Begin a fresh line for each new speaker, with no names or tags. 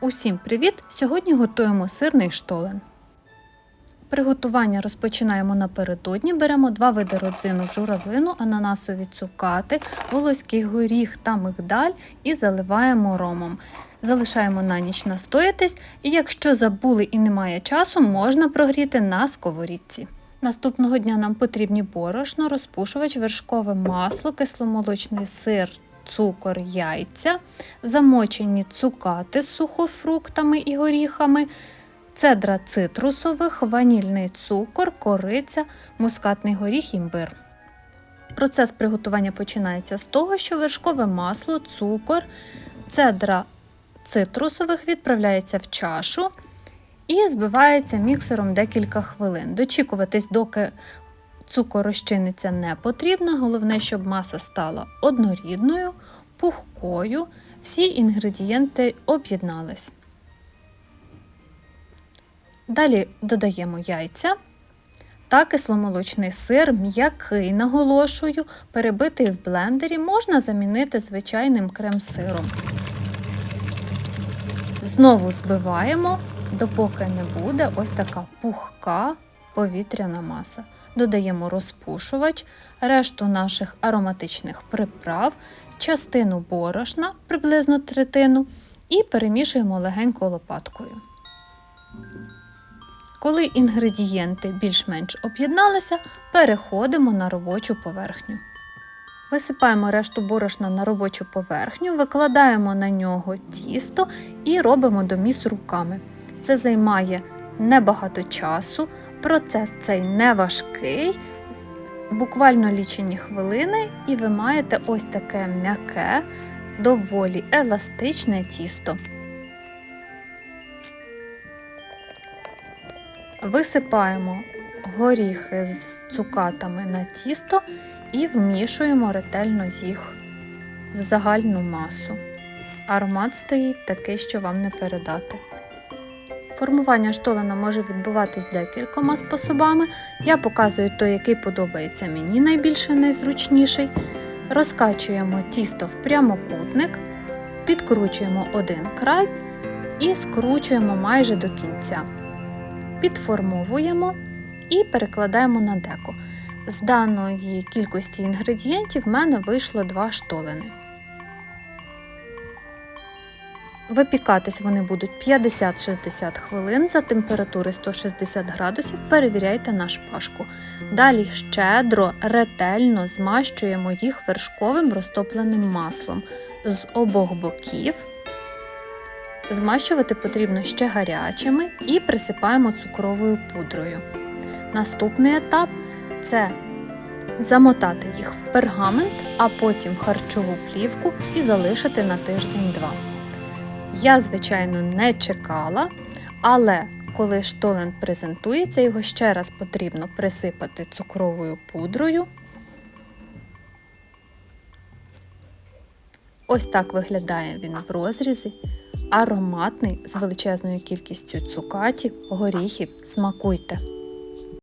Усім привіт! Сьогодні готуємо сирний штолен. Приготування розпочинаємо напередодні. Беремо два види родзинок журавлину, ананасові цукати, волоський горіх та мигдаль і заливаємо ромом. Залишаємо на ніч настоятись, і якщо забули і немає часу, можна прогріти на сковорідці. Наступного дня нам потрібні борошно, розпушувач, вершкове масло, кисломолочний сир, цукор, яйця, замочені цукати з сухофруктами і горіхами, цедра цитрусових, ванільний цукор, кориця, мускатний горіх, імбир. Процес приготування починається з того, що вершкове масло, цукор, цедра цитрусових відправляється в чашу і збивається міксером декілька хвилин. Дочікуватись, доки цукор розчиниться не потрібно. Головне, щоб маса стала однорідною, пухкою, всі інгредієнти об'єднались. Далі додаємо яйця та кисломолочний сир, м'який, наголошую, перебитий в блендері можна замінити звичайним крем-сиром. Знову збиваємо, допоки не буде ось така пухка повітряна маса. Додаємо розпушувач, решту наших ароматичних приправ, частину борошна, приблизно третину, і перемішуємо легенько лопаткою. Коли інгредієнти більш-менш об'єдналися, переходимо на робочу поверхню. Висипаємо решту борошна на робочу поверхню, викладаємо на нього тісто і робимо доміс руками. Це займає небагато часу, процес цей не важкий, буквально лічені хвилини, і ви маєте ось таке м'яке, доволі еластичне тісто. Висипаємо горіхи з цукатами на тісто і вмішуємо ретельно їх в загальну масу. Аромат стоїть такий, що вам не передати. Формування штолена може відбуватись декількома способами. Я показую той, який подобається мені найбільше найзручніший. Розкачуємо тісто в прямокутник, підкручуємо один край і скручуємо майже до кінця. Підформовуємо і перекладаємо на деко. З даної кількості інгредієнтів в мене вийшло два штолени. Випікатись вони будуть 50-60 хвилин за температури 160 градусів. Перевіряйте на шпажку. Далі щедро, ретельно змащуємо їх вершковим розтопленим маслом з обох боків. Змащувати потрібно ще гарячими і присипаємо цукровою пудрою. Наступний етап це замотати їх в пергамент, а потім харчову плівку і залишити на тиждень-два. Я, звичайно, не чекала, але коли штолен презентується, його ще раз потрібно присипати цукровою пудрою. Ось так виглядає він в розрізі. Ароматний з величезною кількістю цукатів, горіхів. Смакуйте!